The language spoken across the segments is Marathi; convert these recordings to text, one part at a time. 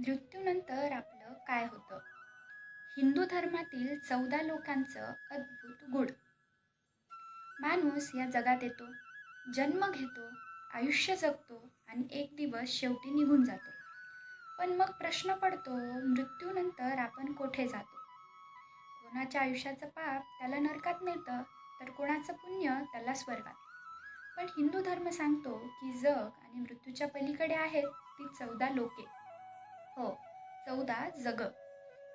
मृत्यूनंतर आपलं काय होतं? हिंदू धर्मातील चौदा लोकांचं अद्भुत गुण. माणूस या जगात येतो जन्म घेतो आयुष्य जगतो आणि एक दिवस शेवटी निघून जातो. पण मग प्रश्न पडतो मृत्यूनंतर आपण कोठे जातो? कोणाच्या आयुष्याचं पाप त्याला नरकात नेतं तर कोणाचं पुण्य त्याला स्वर्गात? पण हिंदू धर्म सांगतो की जग आणि मृत्यूच्या पलीकडे आहेत ती चौदा लोके. हो चौदा जग.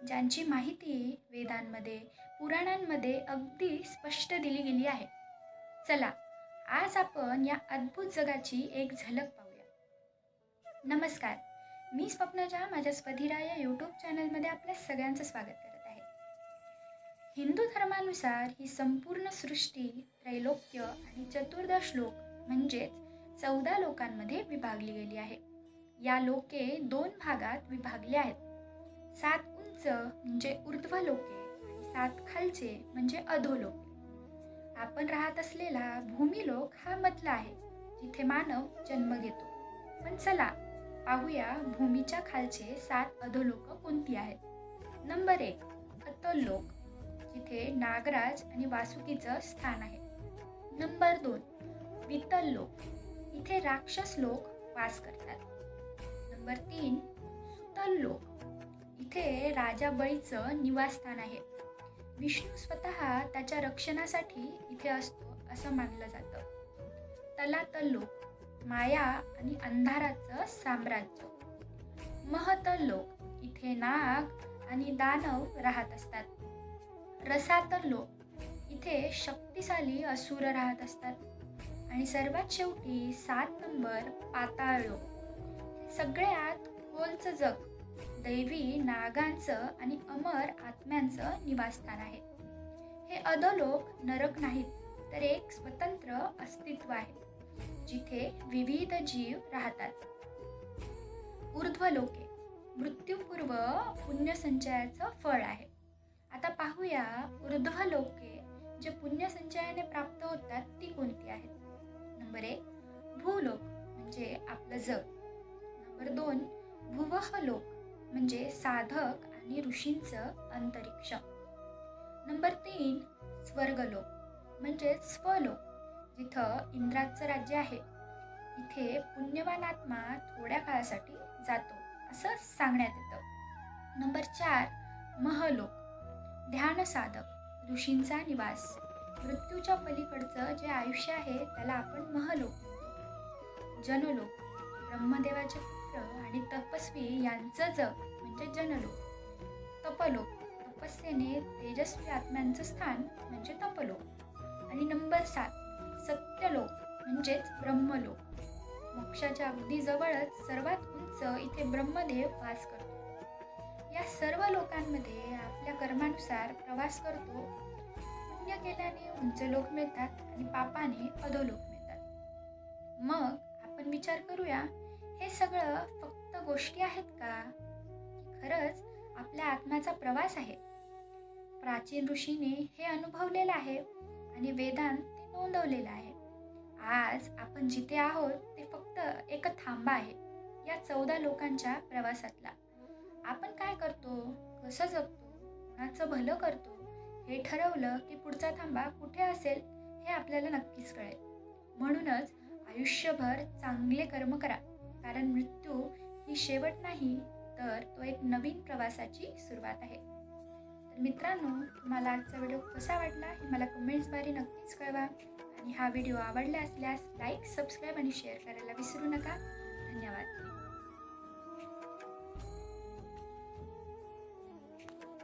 ज्यांची माहिती वेदांमध्ये पुराणांमध्ये अगदी स्पष्ट दिली गेली आहे. चला आज आपण या अद्भुत जगाची एक झलक पाहूया. नमस्कार मी स्वप्नजा माझ्या स्वधिरा या यूट्यूब चॅनलमध्ये आपल्या सगळ्यांचं स्वागत करत आहे. हिंदू धर्मानुसार ही संपूर्ण सृष्टी त्रैलोक्य आणि चतुर्दश लोक म्हणजेच चौदा लोकांमध्ये विभागली गेली आहे. या लोके दोन भागात विभागले आहेत. सात उंच म्हणजे ऊर्ध्व लोके आणि सात खालचे म्हणजे अधोलोके आपण राहत असलेला भूमिलोक हा मधला आहे जिथे मानव जन्म घेतो. पण चला पाहूया भूमीच्या खालचे सात अधोलोक कोणती आहेत. नंबर एक अतोलोक जिथे नागराज आणि वासुकीचं स्थान आहे. नंबर दोन वितल लोक इथे राक्षस लोक वास करतात. नंबर तीन सुतल इथे राजा बळीचं निवासस्थान आहे. विष्णू स्वतः त्याच्या रक्षणासाठी इथे असतो असं मानलं जातं. तलातल माया आणि अंधाराचं साम्राज्य. महतल्लोक इथे नाग आणि दानव राहत असतात. रसातल लोक इथे शक्तिशाली असुर राहत असतात. आणि सर्वात शेवटी सात नंबर पाताळ लोक सगळ्यात खोलचं जग. दैवी नागांचं आणि अमर आत्म्यांचं निवासस्थान आहे. हे अधोलोक नरक नाहीत तर एक स्वतंत्र अस्तित्व आहे जिथे विविध जीव राहतात. ऊर्ध्व लोके मृत्यूपूर्व पुण्यसंचयाचं फळ आहे. आता पाहूया ऊर्ध्व लोके जे पुण्यसंचयाने प्राप्त होतात ती कोणती आहेत? नंबर एक भूलोक म्हणजे आपलं जग. नंबर दोन भुवह लोक म्हणजे साधक आणि ऋषींचं अंतरिक्ष. नंबर तीन स्वर्गलोक म्हणजेच स्वलोक जिथं इंद्राचं राज्य आहे. इथे पुण्यवान आत्मा थोड्या काळासाठी जातो असं सांगण्यात येतं. नंबर चार महलोक ध्यान साधक ऋषींचा निवास. मृत्यूच्या पलीकडचं जे आयुष्य आहे त्याला आपण महलोक जनलोक ब्रह्मदेवाचे पुत्र आणि तपस्वी यांचं जग म्हणजे जनलोक. तपलोक तपस्येने तेजस्वी आत्म्यांचं स्थान म्हणजे तपलोक. आणि नंबर सात सत्यलोक म्हणजेच ब्रह्मलोक. मोक्षाच्या अगदी जवळच सर्वात उंच इथे ब्रह्मदेव वास करतो. या सर्व लोकांमध्ये आपल्या कर्मानुसार प्रवास करतो. पुण्य केल्याने उंच लोक मिळतात आणि पापाने अधोलोक मिळतात. मग आपण विचार करूया हे सगळं फक्त गोष्टी आहेत का? की खरंच आपल्या आत्म्याचा प्रवास आहे. प्राचीन ऋषीने हे अनुभवलेलं आहे आणि वेदांत ते नोंदवलेलं आहे. आज आपण जिथे आहोत ते फक्त एक थांबा आहे या चौदा लोकांच्या प्रवासातला. आपण काय करतो? कसं जगतो? कोणाचं भलं करतो? हे ठरवलं की पुढचा थांबा कुठे असेल हे आपल्याला नक्कीच कळेल. म्हणूनच आयुष्यभर चांगले कर्म करा. कारण मृत्यू ही शेवट नाही तर तो एक नवीन प्रवासाची सुरुवात आहे. तर मित्रांनो तुम्हाला आजचा व्हिडिओ कसा वाटला हे मला कमेंट्सद्वारे नक्कीच कळवा. आणि हा व्हिडिओ आवडला असल्यास लाईक सबस्क्राईब आणि शेअर करायला विसरू नका. धन्यवाद.